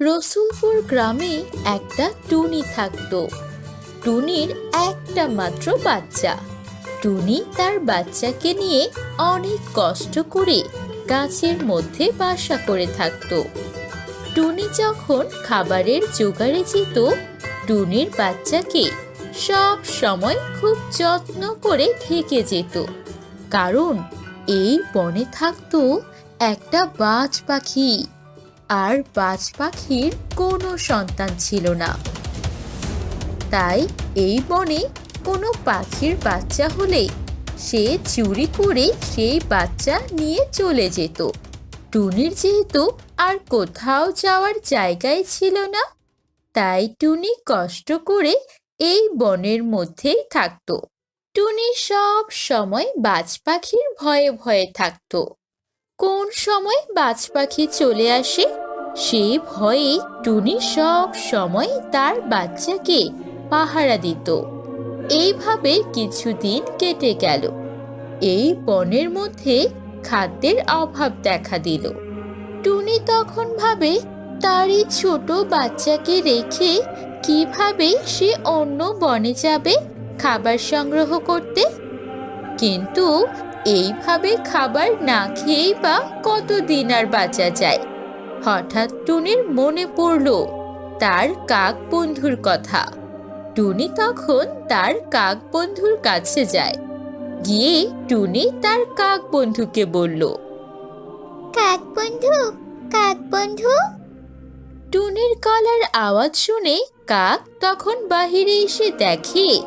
রসুলপুর গ্রামে একটা টুনি থাকতো। টুনির একটা মাত্র বাচ্চা। টুনি তার বাচ্চাকে নিয়ে অনেক কষ্ট করে গাছের মধ্যে বাসা করে থাকতো। টুনি যখন খাবারের জোগাড়ে যেত, টুনির বাচ্চাকে সব সময় খুব যত্ন করে ঢেকে যেত। কারণ এই বনে থাকতো একটা বাজ পাখি। আর বাজ পাখির কোনো সন্তান ছিল না। তাই এই বনে কোনো পাখির বাচ্চা হলে সে চুরি করে সেই বাচ্চা নিয়ে চলে যেত। টুনির যেহেতু আর কোথাও যাওয়ার জায়গায় ছিল না, তাই টুনি কষ্ট করে এই বনের মধ্যেই থাকতো। টুনি সব সময় বাজ পাখির ভয়ে ভয়ে থাকতো। কোন সময় বাজ পাখি চলে আসে? সে ভয়ে টুনি সব সময় তার বাচ্চাকে পাহারা দিত। এইভাবে কিছুদিন কেটে গেল। এই বনের মধ্যে খাদ্যের অভাব দেখা দিল। টুনি তখন ভাবে তারই ছোট বাচ্চাকে রেখে কীভাবে সে অন্য বনে যাবে খাবার সংগ্রহ করতে। কিন্তু এইভাবে খাবার না খেয়েই বা কতদিন আর বাঁচা যায়? হঠাৎ টুনির মনে পড়ল তার কাক বন্ধুর কথা। টুনি তখন তার কাক বন্ধুর কাছে যায়। গিয়ে টুনি তার কাক বন্ধুকে বলল কাক বন্ধু কাক বন্ধু। টুনির গলার আওয়াজ শুনে কাক তখন বাহিরে এসে দেখে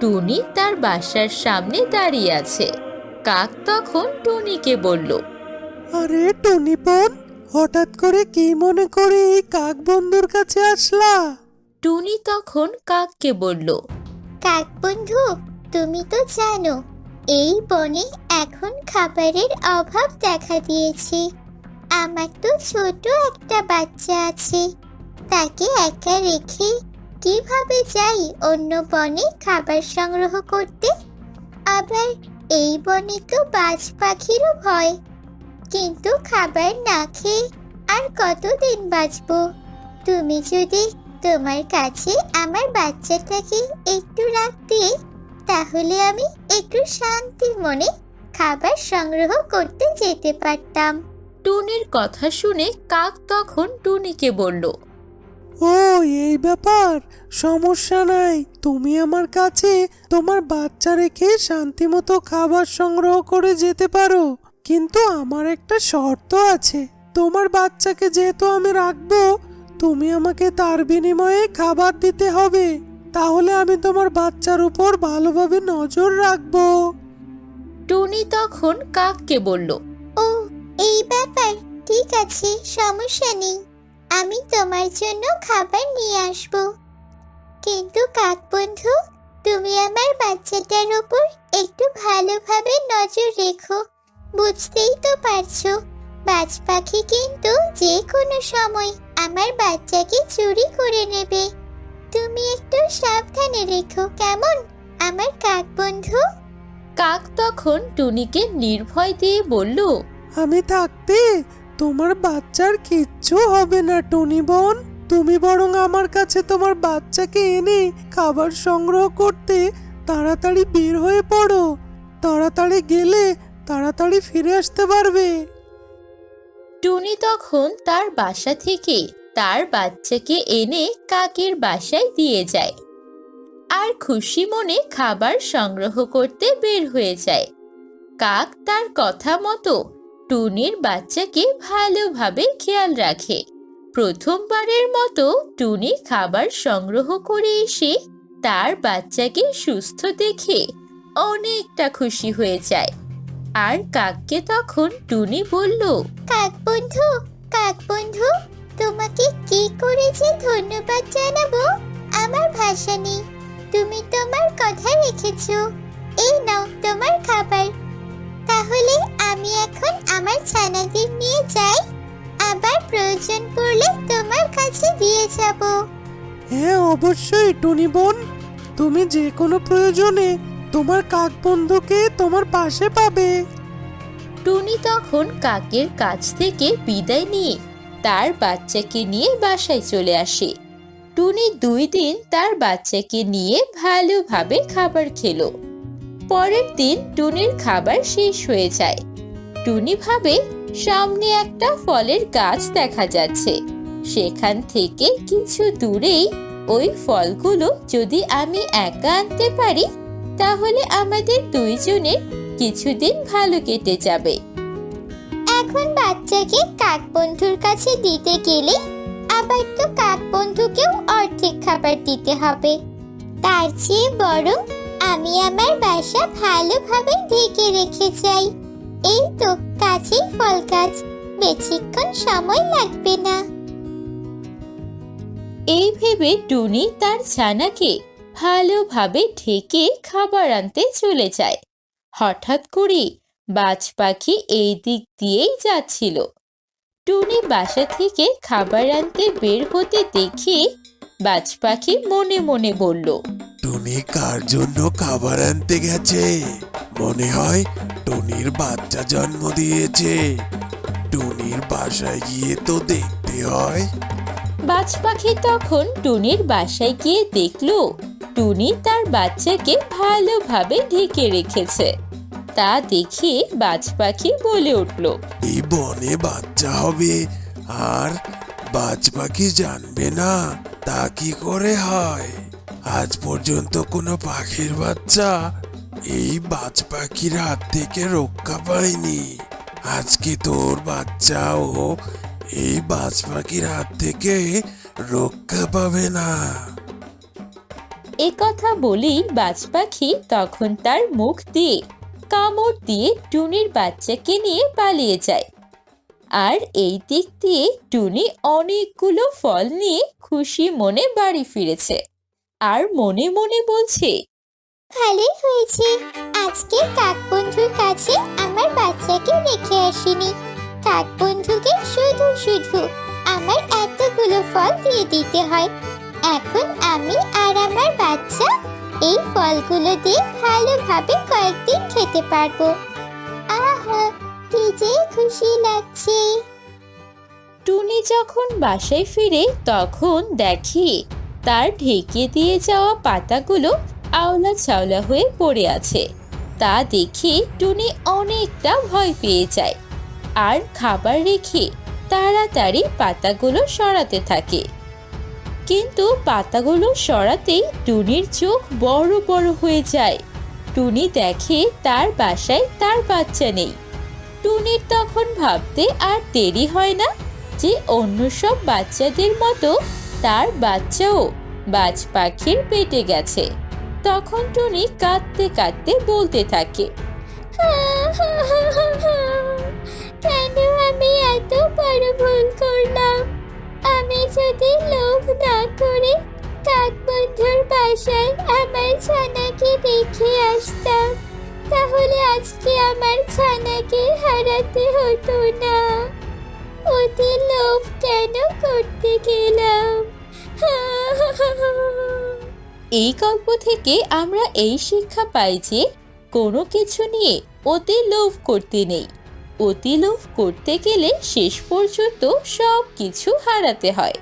টুনি তার বাসার সামনে দাঁড়িয়ে আছে। কাক তখন টুনিকে বলল আরে টনি বোন হঠাৎ করে কি মনে করে এই কাক বন্ধুর কাছে আসলা? টুনি তখন কাককে বলল কাক বন্ধু তুমি তো জানো এই বনে এখন খাবারের অভাব দেখা দিয়েছে। আমার তো ছোট একটা বাচ্চা আছে তাকে একা রেখে কীভাবে যাই অন্য বনে খাবার সংগ্রহ করতে? আবার এই বনে তো বাজ পাখিরও ভয়। কিন্তু খাবার না খেয়ে আর কতদিন বাঁচবো? তুমি যদি তোমার কাছে আমার বাচ্চাটাকে একটু রাখতে তাহলে আমি একটু শান্তি মনে খাবার সংগ্রহ করতে যেতে পারতাম। টুনির কথা শুনে কাক তখন টুনিকে বলল ও এই ব্যাপার। সমস্যা নাই। তুমি আমার কাছে তোমার বাচ্চা রেখে শান্তিমতো খাবার সংগ্রহ করে যেতে পারো। কিন্তু আমার একটা শর্ত আছে। তোমার বাচ্চাকে যেহেতু আমি রাখব তুমি আমাকে তার বিনিময়ে খাবার দিতে হবে। তাহলে আমি তোমার বাচ্চার উপর ভালোভাবে নজর রাখব। টুনি তখন কাককে বলল ও এই ব্যাপার। ঠিক আছে সমস্যা নেই। আমি তোমার জন্য খাবার নিয়ে আসব। কিন্তু কাক বন্ধু তুমি আমার বাচ্চাটার উপর একটু ভালোভাবে নজর রেখো। বুঝতেই তো পারছ বাজ পাখি কিন্তু যে কোনো সময় আমার বাচ্চাকে চুরি করে নেবে। তুমি একটু সাবধানে রেখো কেমন? আমার কাক বন্ধু। কাক তখন টুনিকে নির্ভয় দিয়ে বলল আমি থাকতে তোমার বাচ্চার কিচ্ছু হবে না, টনি বোন। তুমি বরং আমার কাছে তোমার বাচ্চাকে এনে খাবার সংগ্রহ করতে তাড়াতাড়ি বের হয়ে পড়ো। তাড়াতাড়ি গেলে তাড়াতাড়ি ফিরে আসতে পারবে। টুনি তখন তার বাসা থেকে তার বাচ্চাকে এনে কাকের বাসায় দিয়ে যায়। আর খুশি মনে খাবার সংগ্রহ করতে বের হয়ে যায়। কাক তার কথা মতো টুনির বাচ্চাকে ভালোভাবে খেয়াল রাখে। প্রথমবারের মতো টুনি খাবার সংগ্রহ করে এসে তার বাচ্চাকে সুস্থ দেখে অনেকটা খুশি হয়ে যায়। আর কাককে তখন টুনি বলল, কাক বন্ধু কাক বন্ধু, তোমাকে কি করে যে ধন্যবাদ জানাব? আমার ভাষা নেই। তুমি তোমার কথা রেখেছো। এই নাও তোমার খাবার। আমার ছানাদের নিয়ে যাই। আবার প্রয়োজন পড়লে তোমার কাছে দিয়ে যাব। হ্যাঁ অবশ্যই টুনি বোন। তুমি যে কোনো প্রয়োজনে তোমার কাক বন্ধুকে তোমার পাশে পাবে। টুনি তখন কাকের কাছ থেকে বিদায় নিয়ে তার বাচ্চাকে নিয়ে বাসায় চলে আসে। টুনি দুই দিন তার বাচ্চাকে নিয়ে ভালোভাবে খাবার খেলো। পরের দিন টুনির খাবার শেষ হয়ে যায়। টুনি ভাবে সামনে একটা ফলের গাছ দেখা যাচ্ছে। সেখান থেকে কিছু দূরেই ওই ফলগুলো যদি আমি একা আনতে পারি, তাহলে আমাদের দুইজনের কিছুদিন ভালো কেটে যাবে। এখন বাচ্চাকে কাক বন্ধুর কাছে দিতে গেলে আবার তো কাক বন্ধুকেও অর্ধেক খাবার দিতে হবে। তার চেয়ে বরং আমি আমার বাসা ভালোভাবে ঢেকে রেখে যাই। এই তো কাছেই ফল গাছ। বেশিক্ষণ সময় লাগবে না। এই ভেবে টুনি তার ছানাকে ভালোভাবে ঢেকে খাবার আনতে চলে যায়। হঠাৎ করে বাজ পাখি এই দিক দিয়েই যাচ্ছিল। টুনি বাসা থেকে খাবার আনতে বের হতে দেখে বাজ পাখি মনে মনে বলল টুনি কার জন্য খাবার আনতে গেছে? মনে হয় টুনির বাচ্চা জন্ম দিয়েছে। টুনির বাসায় গিয়ে তো দেখতে হয়। বাজ পাখি তখন টুনির বাসায় গিয়ে দেখল টুনি তার বাচ্চাকে ভালোভাবে ঢেকে রেখেছে। তা দেখে বাজ পাখি বলে উঠল এই বনে বাচ্চা হবে আর বাজ পাখি জানবে না তা কি করে হয়। আজ পর্যন্ত কোনো পাখির বাচ্চা এই বাজ পাখির হাত থেকে রক্ষা পায়নি আজকে তোর বাচ্চাও এই বাজ পাখির হাত থেকে রক্ষা পাবে না। এ কথা বলেই বাজ পাখি তখন তার মুখ দিয়ে কামড় দিয়ে টুনির বাচ্চাকে নিয়ে পালিয়ে যায়। আর এই দিক দিয়ে টুনি অনেকগুলো ফল নিয়ে খুশি মনে বাড়ি ফিরেছে। আর মনে মনে বলছে ভালোই হয়েছে। আজকে কাক বন্ধুর কাছে আমার বাচ্চাকে রেখে আসিনি। কাক বন্ধুকে শুধু শুধু আমার এতগুলো ফল দিয়ে দিতে হয়। এখন আমি আর আমার বাচ্চা এই ফলগুলো দিয়ে ভালোভাবে কয়েকদিন খেতে পারব। আহা কি যে খুশি লাগছে। টুনি যখন বাসায় ফিরে তখন দেখে তার ঢেকে দিয়ে যাওয়া পাতাগুলো আওলা চাওলা হয়ে পড়ে আছে। তা দেখে টুনি অনেকটা ভয় পেয়ে যায়। আর খাবার রেখে তাড়াতাড়ি পাতাগুলো সরাতে থাকে। কিন্তু পাতাগুলো সরাতেই টুনির চোখ বড় বড় হয়ে যায়। টুনি দেখে তার বাসায় তার বাচ্চা নেই। টুনির তখন ভাবতে আর দেরি হয় না যে অন্য সব বাচ্চাদের মতো তার বাচ্চাও বাজ পাখির পেটে গেছে। তখন টুনি কাঁদতে কাঁদতে বলতে থাকে কেন আমি এত বড় ভুল করলাম আমি যদি লোভ না করে কাক বন্ধুর বাসায় আমার ছানাকে রেখে আসতাম তাহলে আজকে আমার ছানাকে হারাতে হতো না অতি লোভ কেন করতে গেলাম এই গল্প থেকে আমরা এই শিক্ষা পাই যে কোনো কিছু নিয়ে অতি লোভ করতে নেই। অতি লোভ করতে গেলে শেষ পর্যন্ত সব কিছু হারাতে হয়।